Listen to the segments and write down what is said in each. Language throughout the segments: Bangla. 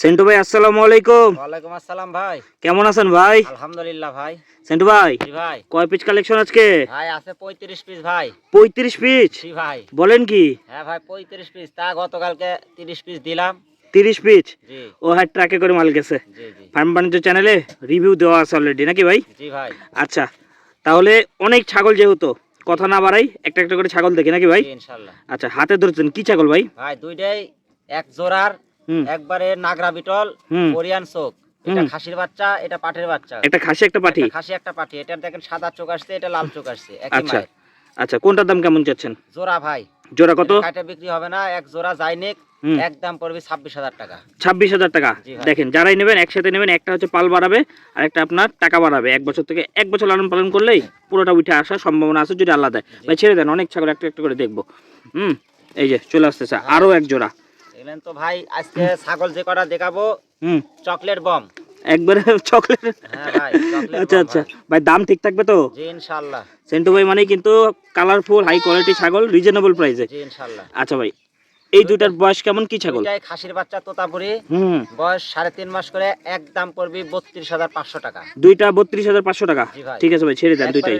সেন্টু ভাই আসসালামু আলাইকুম। ওয়ালাইকুম আসসালাম ভাই। কেমন আছেন ভাই? আলহামদুলিল্লাহ ভাই। সেন্টু ভাই ভাই। কয় পিস কালেকশন আজকে? ভাই আছে পঁয়ত্রিশ পিস ভাই। পঁয়ত্রিশ পিস জি ভাই। বলেন কি? হ্যাঁ ভাই পঁয়ত্রিশ পিস তা গতকালকে তিরিশ পিস দিলাম। তিরিশ পিস জি। ও হাট ট্রাকে করে মাল গেছে। জি জি। ফার্ম বাণিজ্য চ্যানেলে রিভিউ দেওয়া আছে অলরেডি নাকি ভাই? জি ভাই। আচ্ছা তাহলে অনেক ছাগল যেহেতু কথা না বাড়াই একটা একটা করে ছাগল দেখি নাকি ভাই? জি ইনশাল্লাহ। আচ্ছা হাতে ধরছেন কি ছাগল ভাই? ভাই দুইটাই এক জোড়ার একবারে নাগরা বিটল। কোরিয়ান চোখ। এটা খাসির বাচ্চা এটা পাঠের বাচ্চা। একটা খাসি একটা খাসি একটা এটা দেখেন সাদা চোখ আসছে এটা লাল চোখ আসছে একই আচ্ছা। আচ্ছা কোনটার দাম কেমন চাচ্ছেন? জোড়া ভাই। জোড়া কত? কাটে বিক্রি হবে না এক জোড়া একদম পড়বে ছাব্বিশ হাজার টাকা। ছাব্বিশ হাজার টাকা? দেখেন যারাই নেবেন একসাথে নেবেন একটা হচ্ছে পাল বাড়াবে আর একটা আপনার টাকা বাড়াবে। এক বছর থেকে এক বছর লালন পালন করলেই পুরোটা উঠে আসার সম্ভাবনা আছে যদি আল্লাহ দেয়। ভাই ছেড়ে দেন অনেক ছাগল একটা একটা করে দেখব। হুম এই যে চলে আসতেছে আরও এক জোড়া। এলেন তো ভাই আজকে ছাগল যে কটা দেখাবো হুম। চকলেট বম একবারে চকলেট। হ্যাঁ আচ্ছা আচ্ছা। ভাই। দাম ঠিক থাকবে তো? জি ইনশাল্লাহ। সেন্টু ভাই মানে কিন্তু কালারফুল হাই কোয়ালিটি ছাগল রিজনেবল প্রাইসে জি ইনশাল্লাহ। আচ্ছা ভাই এই দুইটার বয়স কেমন? কি ছাগল? খাসির বাচ্চা তোতাপুরি। হুম। বয়স সাড়ে তিন মাস করে একদম পড়বি বত্রিশ হাজার পাঁচশো টাকা। দুইটা বত্রিশ হাজার পাঁচশো টাকা? ঠিক আছে ভাই ছেড়ে দেন দুইটাই।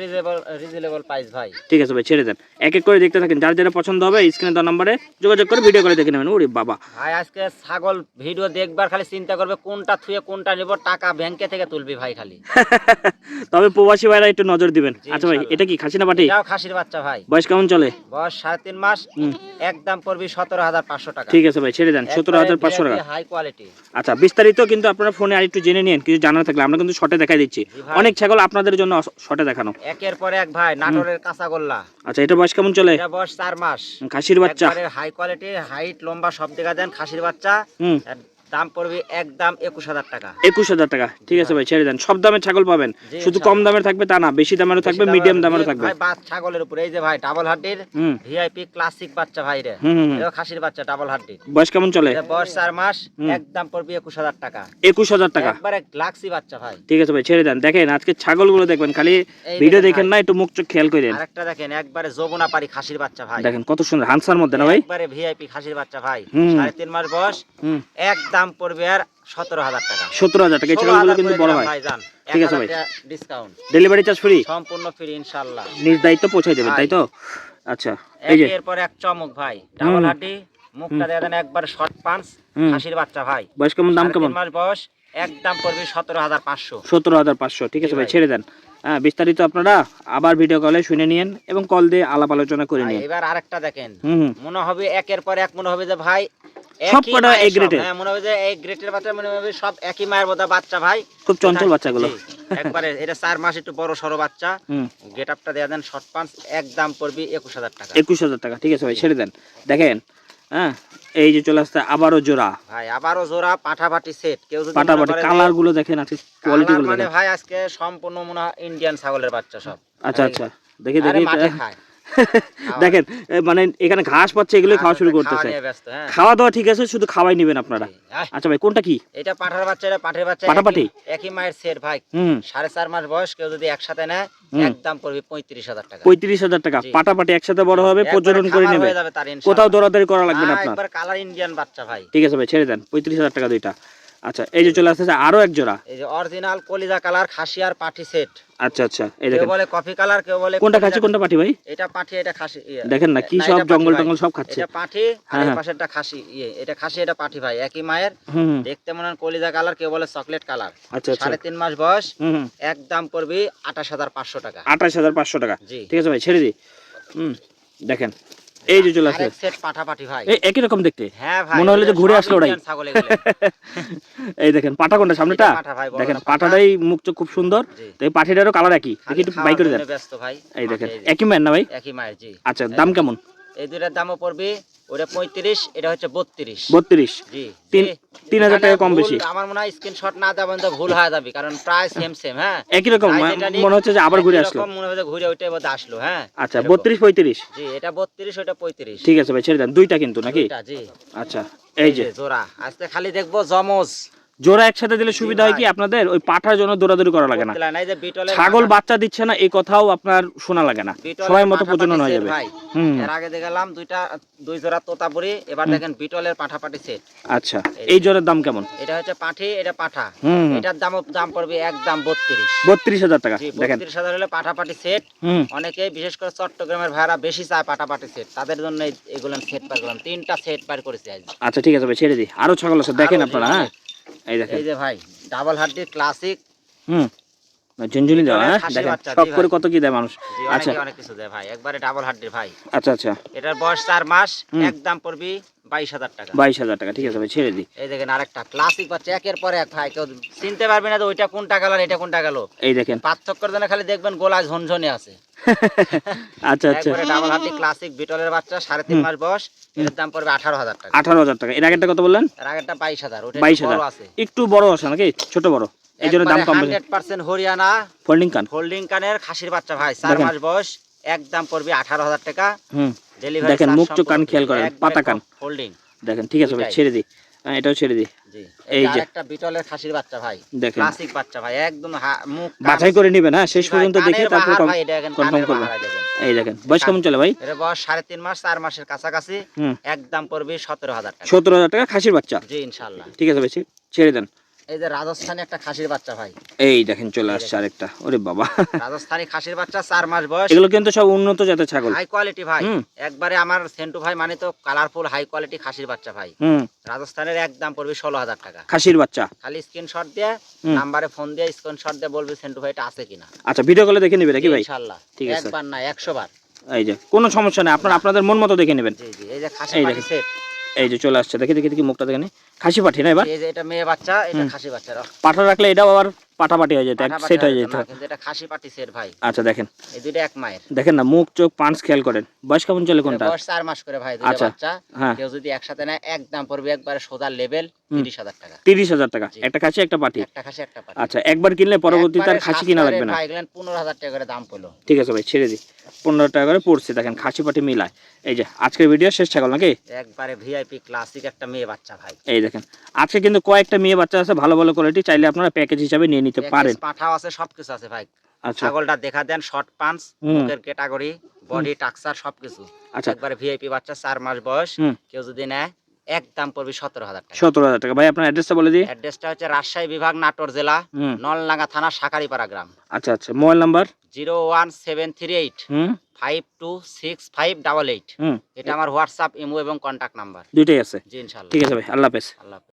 রিজনেবল প্রাইস ভাই। ঠিক আছে ভাই ছেড়ে দেন। এক এক করে দেখতে থাকেন যার যেটা পছন্দ হবে স্ক্রিনে দেওয়া নাম্বারে যোগাযোগ করে ভিডিও করে দেখে নেবেন। ওরে বাবা। ভাই আজকে ছাগল ভিডিও দেখবার খালি চিন্তা করবে কোনটা থুয়ে কোনটা নিব টাকা ব্যাংকে থেকে তুলবি ভাই খালি। তবে প্রবাসী ভাইরা একটু নজর দিবেন। আচ্ছা ভাই এটা কি খাসি না পাটি? খাসির বাচ্চা ভাই। বয়স কেমন চলে? বয়স সাড়ে তিন মাস হুম। একদম পড়বি সতেরো হাজার পাঁচশো টাকা। ঠিক আছে ভাই ছেড়ে দেন সতেরো হাজার পাঁচশো টাকা। হাই কোয়ালিটি আচ্ছা বিস্তারিত কিন্তু আপনারা ফোনে আরেকটু জেনে নিন কিছু জানার থাকলে আমরা কিন্তু শর্টে দেখাই দিচ্ছি। অনেক ছাগল আপনাদের জন্য শর্টে দেখানো। একের পরে এক ভাই নাটোরের কাঁচাগোল্লা। আচ্ছা এটা বয়স কেমন চলে? এটা বয়স চার মাস। খাসির বাচ্চা। হাই কোয়ালিটি হাইট লম্বা সব দেখা দেন খাসির বাচ্চা। দাম পড়বে একদম একুশ হাজার টাকা। একুশ হাজার টাকা। ঠিক আছে ভাই ছেড়ে দেন। সব দামের ছাগল পাবেন। জি, শুধু কম দামের থাকবে তা না বেশি দামেরও থাকবে মিডিয়াম দামেরও থাকবে। ভাই বাচ্চা ছাগলের উপরে এই যে ভাই ডাবল হাড্ডির ভিআইপি ক্লাসিক বাচ্চা ভাই রে হুম হুম হুম। এটাও খাসির বাচ্চা ডাবল হাড্ডির। বয়স কেমন চলে? বয়স চার মাস একদম পড়বে একুশ হাজার টাকা। একুশ হাজার টাকা। একবারে লাক্সি বাচ্চা ভাই। ঠিক আছে ভাই ছেড়ে দেন। দেখেন আজকে ছাগলগুলো দেখবেন খালি ভিডিও দেখেন না একটু মুখ চোখ খেয়াল করেন। আরেকটা দেখেন একবারে যমুনা পারি খাসির বাচ্চা ভাই। দেখেন কত সুন্দর হানসার মধ্যে না ভাই? একবারে ভিআইপি খাসির বাচ্চা ভাই। সাড়ে তিন মাস বয়স। হুম। একদম পড়বে আর সতেরো হাজার টাকা। সত্তর হাজার টাকা এই ছাগলগুলো কিন্তু বড় হয়। ঠিক এক আছে ভাই। ডিসকাউন্ট ডেলিভারি চার্জ ফ্রি সম্পূর্ণ ফ্রি ইনশাল্লাহ নিজ দায়িত্ব পৌঁছাই দেবেন তাই তো? আচ্ছা এই যে একের পর এক চমক ভাই। ডাবল হুম। মুখটা দেয়া দেন একবার শর্ট পাঞ্চ হুম। খাসির বাচ্চা ভাই। বয়স কেমন দাম কেমন? মাস বয়স একদম পড়বে সতেরো হাজার পাঁচশো। সতেরো হাজার পাঁচশো ঠিক আছে ভাই। ছেড়ে দেন। হ্যাঁ বিস্তারিত আপনারা আবার ভিডিও কলে শুনে নিন এবং কল দিয়ে আলাপ আলোচনা করে নিন এবার আরেকটা দেখেন। মনে হবে একের পর এক মনে হবে যে ভাই সব কটা গ্রেডের। হ্যাঁ মনে হবে যে এই গ্রেটের বাচ্চা মনে হবে সব একই মায়ের বোধা বাচ্চা ভাই। খুব চঞ্চল বাচ্চাগুলো। একবারে এটা চার মাস একটু বড় সরো বাচ্চা। গেট আপটা দেন শর্ট পাঞ্চ একদম পড়বি একুশ হাজার টাকা। একুশ হাজার টাকা ঠিক আছে ভাই ছেড়ে দেন। দেখেন হ্যাঁ এই যে চলে আসছে আবারও জোড়া। ভাই আবারও জোড়া পাঠাপাটি সেট কেউ যদি মনে কালারগুলো দেখেন আজকে কোয়ালিটি গুলো মানে দেখেন। ভাই আজকে সম্পূর্ণ মনে ইন্ডিয়ান ছাগলের বাচ্চা সব। আচ্ছা আচ্ছা দেখি দেখি দেখেন মানে এখানে ঘাস পাচ্ছে এগুলো খাওয়া শুরু খাওয়া করতেছে ব্যস্ত, হ্যাঁ। খাওয়া দাওয়া ঠিক আছে শুধু খাওয়াই নেবেন আপনারা। আচ্ছা ভাই কোনটা কি? এটা পাঠার বাচ্চা এটা পাঠের বাচ্চা পাঠাপাঠি? একই- একই মায়ের সেট ভাই। হুম। সাড়ে চার মাস বয়স কেউ যদি একসাথে নেয়। একদম পড়বে পঁয়ত্রিশ হাজার টাকা। পঁয়ত্রিশ হাজার টাকা। পাটাপাটি একসাথে বড় হবে প্রজনন করে নেবে। যাবে তার ইনশাআল্লাহ। কোথাও দৌড়াদৌড়ি করা লাগবে না আপনার। একবার কালার ইন্ডিয়ান বাচ্চা ভাই। ঠিক আছে ভাই ছেড়ে দেন পঁয়ত্রিশ হাজার টাকা দুইটা। আচ্ছা এই যে চলে আসতেছে আরও এক জোড়া। এই যে অরিজিনাল কলিজা কালার খাসি আর পাঠি সেট আচ্ছা আচ্ছা এই দেখেন। বলে কফি কালার কেউ বলে কোনটা খাচ্ছে কোনটা পাটি ভাই? এটা পাঠি এটা খাসি ইয়ে। দেখেন না কি সব জঙ্গল টঙ্গল সব খাচ্ছে। এটা আর হ্যাঁ, এই হ্যাঁ। পাশেরটা খাসি ইয়ে। এটা খাসি এটা পাঠি ভাই একই মায়ের। দেখতে মনে হয় কলিজা কালার কেউ বলে চকলেট কালার আচ্ছা আচ্ছা। সাড়ে তিন মাস বয়স হুম হুম। একদম পড়বি আঠাশ হাজার পাঁচশো টাকা। আঠাশ হাজার পাঁচশো টাকা। জি। ঠিক আছে ভাই ছেড়ে দি হুম দেখেন। এই যে চলে আসছে সেট পাঠাপাঠি ভাই। এই একই রকম দেখতে। হ্যাঁ ভাই মনে হলো যে ঘুরে আসলো। ইন্ডিয়ান এই দেখেন পাটা কোনটা সামনেটা দেখেন পাঠা। পাটাটাই মুখ চোখ খুব সুন্দর। তো এই পাঠিটারও কালার একই। দেখি একটু বাই করে দেন। ব্যস্ত ভাই। এই দেখেন একই মায়ের না ভাই? একই মায়ের জি। আচ্ছা দাম কেমন? এই দুইটার দামও পড়বে ওটা পঁয়ত্রিশ এটা হচ্ছে বত্রিশ। বত্রিশ? জি তিন- হাজার টাকা কম বেশি। আমার মনে হয় স্ক্রিনশট না দেবেন তো ভুল হয়ে যাবে কারণ প্রায় সেম সেম হ্যাঁ? একই রকম মনে হচ্ছে যে আবার ঘুরে আসলো। মনে হচ্ছে ঘুরে বোধহয় আসলো হ্যাঁ? আচ্ছা। বত্রিশ পঁয়ত্রিশ? জি এটা বত্রিশ ওটা পঁয়ত্রিশ। ঠিক আছে ভাই ছেড়ে দেন দুইটা কিন্তু নাকি? জি। আচ্ছা এই যে। জোড়া। আজকে খালি দেখব জমজ জোড়া একসাথে দিলে সুবিধা হয় কি? আপনাদের ওই পাঠার জন্য দৌড়াদৌড়ি করা লাগে না। ছাগল বাচ্চা দিচ্ছে না এই কথাও আপনার শোনা লাগে না। সময় মতো প্রজনন হয়ে যাবে। এর আগে দেখলাম দুইটা দুই জোড়া তোতাপুরি এবার দেখেন বিটলের পাঠাপাটি সেট আচ্ছা এই জোরের দাম কেমন? এটা হচ্ছে পাঠি এটা পাঠা। এটার দাম দাম পড়বে একদম বত্রিশ। বত্রিশ হাজার টাকা দেখেন। বত্রিশ হাজার হলে পাঠাপাটি সেট। হুম। অনেকেই বিশেষ করে চট্টগ্রামের ভাইরা বেশি চায় পাটাপাটি সেট। তাদের জন্য এগুলো সেট পার করলাম তিনটা সেট পার করেছি আজ। আচ্ছা ঠিক আছে ভাই ছেড়ে দিই। আরও ছাগল আছে দেখেন আপনারা হ্যাঁ। এই দেখেন। এই যে ভাই ডাবল হাড্ডির ক্লাসিক হুম। ঝুনঝুনি দেওয়া হ্যাঁ? দেখেন সব করে কত কি দেয় মানুষ? আচ্ছা। অনেক কিছু দেয় ভাই। একবারে ডাবল হাড্ডির ভাই। আচ্ছা আচ্ছা। এটার বয়স চার মাস। একদম পড়বি বাইশ হাজার টাকা। বাইশ হাজার টাকা ঠিক আছে ভাই ছেড়ে দিই। এই দেখেন আরেকটা ক্লাসিক বাচ্চা একের পরে এক ভাই কেউ চিনতে পারবি না যে ওইটা কোনটা গেল আর এটা কোনটা গেল এই দেখেন। পার্থক্যর জন্য খালি দেখবেন গোলায় ঝনঝনে আছে। আচ্ছা আচ্ছা। একবারে ডাবল হাড্ডি ক্লাসিক বিটলের বাচ্চা সাড়ে তিন মাস বয়স এর দাম পড়বে আঠারো হাজার টাকা। আঠারো হাজার টাকা। এর আগেরটা কত বললেন? এর আগেরটা বাইশ হাজার ওটা বাইশ বড় হাজার। আছে। একটু বড় আছে নাকি? ছোট বড়? এই জন্য দাম কম বেশি। Hundred percent Haryana. ফোল্ডিং কান? হোল্ডিং কানের খাসির বাচ্চা ভাই চার মাস বয়স পড়বে আঠারো হাজার টাকা। হুম। ডেলিভারি দেখেন, মুখ চোখ কান খেয়াল করেন, পাতা কান। হোল্ডিং দেখেন ঠিক আছে ভাই ছেড়ে দিই। হ্যাঁ এটাও ছেড়ে দিই। এই যে। একটা বিটলের খাসির বাচ্চা ভাই দেখেন। ক্লাসিক বাচ্চা ভাই একদম মুখ বাছাই করে নেবেন হ্যাঁ শেষ পর্যন্ত দেখে তারপর কনফার্ম করবেন। এই দেখেন বয়স কেমন চলে ভাই? এর বয়স সাড়ে তিন মাস চার মাসের কাছাকাছি। একদম পড়বে সতেরো হাজার টাকা। সতেরো হাজার টাকা খাসির বাচ্চা। জি ইনশাল্লাহ ঠিক আছে ভাই ছেড়ে দেন। এই যে রাজস্থানি একটা খাসির বাচ্চা ভাই। এই দেখেন চলে আসছে আরেকটা। ওরে বাবা। রাজস্থানি খাসির বাচ্চা চার মাস বয়স। এগুলো কিন্তু সব উন্নত জাতের ছাগল। হাই কোয়ালিটি ভাই। একবারে আমার সেন্টু ভাই মানে তো কালারফুল হাই কোয়ালিটি খাসির বাচ্চা ভাই। রাজস্থানের একদম পড়বে ষোলো হাজার টাকা। খাসির বাচ্চা। খালি স্ক্রিনশট দিয়ে নাম্বারে ফোন দিয়ে স্ক্রিনশট দিয়ে বলবি সেন্টু ভাই এটা আছে কিনা। আচ্ছা ভিডিও কলে দেখে নেবে নাকি ভাই? ঠিক আছে। একবার না একশো বার। এই যে কোনো সমস্যা নেই। আপনারা আপনাদের মন মতো দেখে নেবেন। এই যে খাসি সেট এই যে চলে আসছে। দেখে দেখে দেখি মুখটা দেখে নি। খাসি পাঠি না এবার? এটা মেয়ে বাচ্চা এটা খাসি বাচ্চা পাঠা রাখলে এটাও আবার পাটাপাটি হয়ে যেত এক সেট হয়ে যেত। এটা খাসি পাটি সেট ভাই। আচ্ছা দেখেন। এই দুইটা এক মায়ের। দেখেন না মুখ চোখ পাঁচ খেয়াল করেন। বয়স কেমন চলে কোনটা? বয়স চার মাস করে ভাই দুইটা আচ্ছা। বাচ্চা। হ্যাঁ। কেউ যদি একসাথে নেয় একদম পড়বে একবারে সোজা লেভেল হুম। তিরিশ হাজার টাকা। তিরিশ হাজার টাকা। একটা খাসি একটা পাঠি একটা খাসি একটা পাটি। আচ্ছা একবার কিনলে পরবর্তীতে আর খাসি কিনা লাগবে না। ভাই, এগুলো পনেরো হাজার টাকা করে দাম পড়ল। ঠিক আছে ভাই ছেড়ে দি পনেরো টাকা করে পড়ছে দেখেন খাসি পাটি মিলায়। এই যে আজকের ভিডিও শেষ ছাগল নাকি? একবারে ভিআইপি ক্লাসিক একটা মেয়ে বাচ্চা ভাই। এই দেখেন আজকে কিন্তু কয়েকটা মেয়ে বাচ্চা আছে ভালো ভালো কোয়ালিটি চাইলে আপনারা প্যাকেজ হিসাবে নিয়ে নিতে পারেন। পাঠাও আছে সবকিছু আছে ভাই। আচ্ছা। ছাগলটা দেখা দেন শর্ট পাঞ্চ। মুখের ক্যাটাগরি বডি টাক্সার সবকিছু। আচ্ছা। একবারে ভিআইপি বাচ্চা চার মাস বয়স কেউ যদি নেয় এক দাম পড়বে সতেরো হাজার টাকা। সতেরো হাজার টাকা। ভাই আপনার অ্যাড্রেসটা বলে দিই। অ্যাড্রেসটা হচ্ছে রাজশাহী বিভাগ নাটোর জেলা নলনাগা থানা সাকারিপাড়া গ্রাম। আচ্ছা আচ্ছা। Mobile number? Zero one seven three eight five two six five double eight. এটা আমার হোয়াটসঅ্যাপ ইমো এবং কন্ট্যাক্ট নাম্বার। দুইটাই আছে। জি ইনশাল্লাহ। ঠিক আছে ভাই আল্লাহ হাফেজ। আল্লাহ।